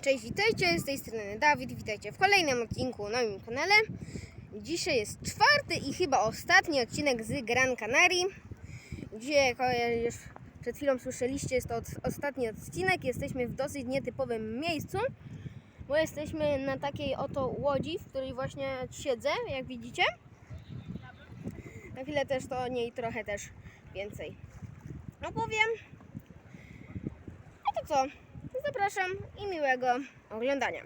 Cześć, witajcie, z tej strony Dawid, witajcie w kolejnym odcinku na moim kanale. Dzisiaj jest czwarty i chyba ostatni odcinek z Gran Canaria. Jak już przed chwilą słyszeliście, jest to ostatni odcinek. Jesteśmy w dosyć nietypowym miejscu, bo jesteśmy na takiej oto łodzi, w której właśnie siedzę, jak widzicie. Na chwilę też to o niej trochę też więcej opowiem. A to co? Zapraszam i miłego oglądania.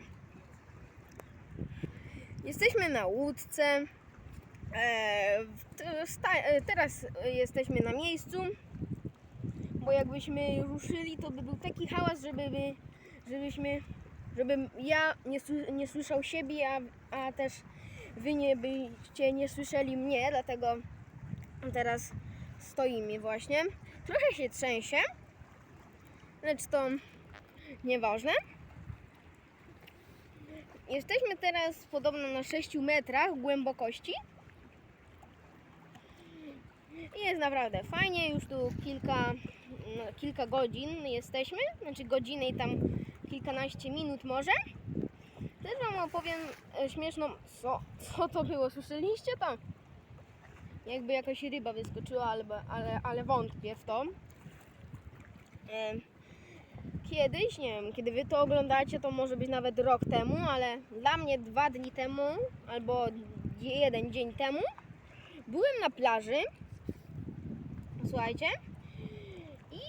Jesteśmy na łódce. E, e, teraz jesteśmy na miejscu, bo jakbyśmy ruszyli, to by był taki hałas, żeby my, żebyśmy, żebym ja nie, nie słyszał siebie, a, a też wy nie byście nie słyszeli mnie, dlatego teraz stoimy właśnie. Trochę się trzęsie, lecz to nieważne. Jesteśmy teraz podobno na 6 metrach głębokości. I jest naprawdę fajnie, już tu kilka, no, kilka godzin jesteśmy, znaczy godziny i tam kilkanaście minut może. Też Wam opowiem e, śmieszną, co, co to było, słyszeliście to? Jakby jakaś ryba wyskoczyła, albo, ale, ale wątpię w to. Em, kiedyś, nie wiem, kiedy wy to oglądacie, to może być nawet rok temu, ale dla mnie dwa dni temu albo jeden dzień temu byłem na plaży. Słuchajcie. I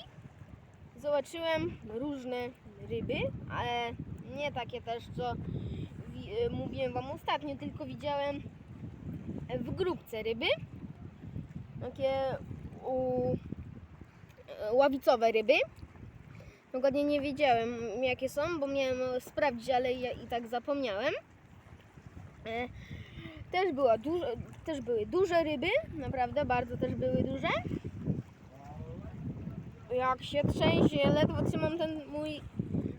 zobaczyłem różne ryby, ale nie takie też, co y, mówiłem wam ostatnio, tylko widziałem w grupce ryby. Takie u, e, ławicowe ryby. Dokładnie nie wiedziałem jakie są, bo miałem sprawdzić, ale ja i tak zapomniałem. E, Też, była dużo, też były duże ryby, naprawdę bardzo też były duże. Jak się trzęsie, ledwo trzymam ten mój,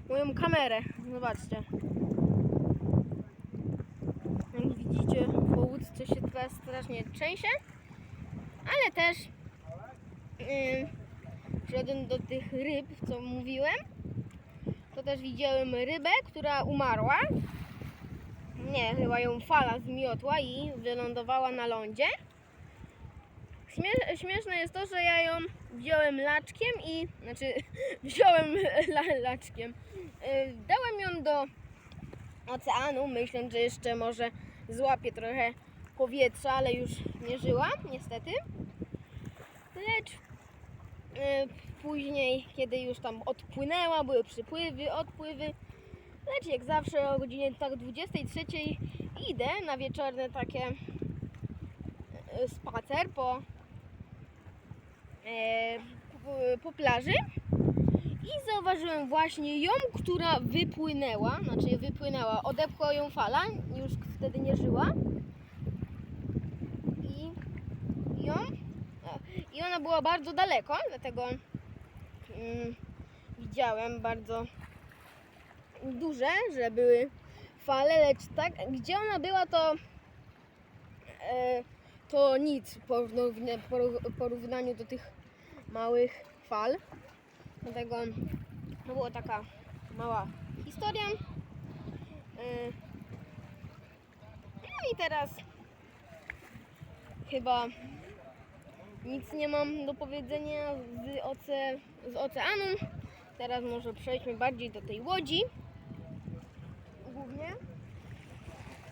moją kamerę. Zobaczcie. Jak widzicie, po łódce się teraz strasznie trzęsie. Ale też yy, Przeszedłem do tych ryb, co mówiłem, to też widziałem rybę, która umarła. Nie, chyba ją fala zmiotła i wylądowała na lądzie. Śmie- śmieszne jest to, że ja ją wziąłem laczkiem i, znaczy wziąłem la- laczkiem, Yy, dałem ją do oceanu, myśląc, że jeszcze może złapie trochę powietrza, ale już nie żyła, niestety. Lecz Później, kiedy już tam odpłynęła, były przypływy, odpływy. Lecz jak zawsze o godzinie tak 23 idę na wieczorne takie e, spacer po, e, po, po plaży i zauważyłem właśnie ją, która wypłynęła, znaczy wypłynęła, odepchła ją fala, już wtedy nie żyła. I ją ona była bardzo daleko, dlatego mm, widziałem bardzo duże, że były fale, lecz tak, gdzie ona była, to e, to nic w porówna- porów- porównaniu do tych małych fal. Dlatego to była taka mała historia. E, no i teraz chyba nic nie mam do powiedzenia z, oce, z. Teraz może przejdźmy bardziej do tej łodzi. Głównie.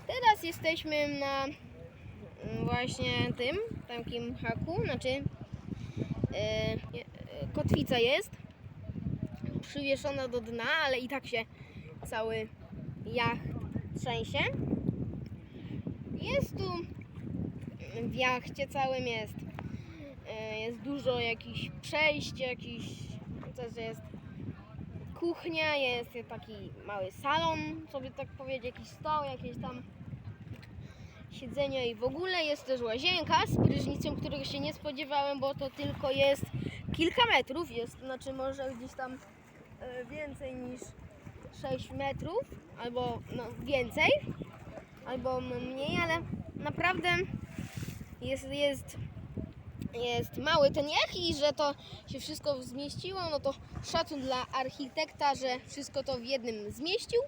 Teraz jesteśmy na mm, właśnie tym, takim haku, znaczy e, kotwica jest przywieszona do dna, ale i tak się cały jacht trzęsie. Jest tu w jachcie całym jest jest dużo jakichś przejść, jakiś też jest kuchnia, jest taki mały salon, sobie tak powiedzieć, jakiś stoł, jakieś tam siedzenia i w ogóle jest też łazienka z prysznicem, którego się nie spodziewałem, bo to tylko jest kilka metrów, jest, znaczy może gdzieś tam e, więcej niż 6 metrów, albo no, więcej, albo mniej, ale naprawdę jest, jest jest mały ten jach i że to się wszystko zmieściło, no to szacun dla architekta, że wszystko to w jednym zmieścił.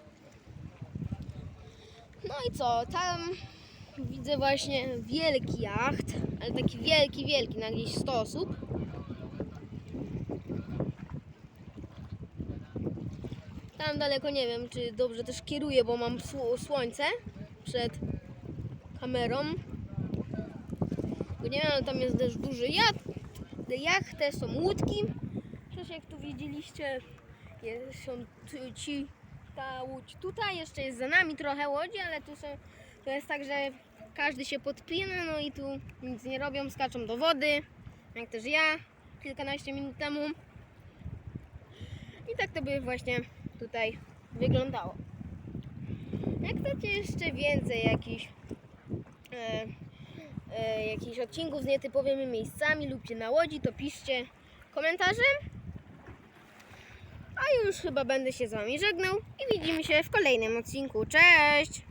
No i co, tam widzę właśnie wielki jacht, ale taki wielki, wielki, na gdzieś 100 osób. Tam daleko nie wiem, czy dobrze też kieruję, bo mam sło- słońce przed kamerą. Bo nie wiem, tam jest też duży jacht, jacht są łódki. Przecież jak tu widzieliście, jest, są ci, ta łódź tutaj, jeszcze jest za nami trochę łodzi, ale tu są, to jest tak, że każdy się podpina, no i tu nic nie robią, skaczą do wody, jak też ja kilkanaście minut temu. I tak to by właśnie tutaj wyglądało. Jak chcecie jeszcze więcej jakichś e, e, jakichś odcinków z nietypowymi miejscami lubcie na łodzi, to piszcie komentarzem. A już chyba będę się z Wami żegnał i widzimy się w kolejnym odcinku. Cześć!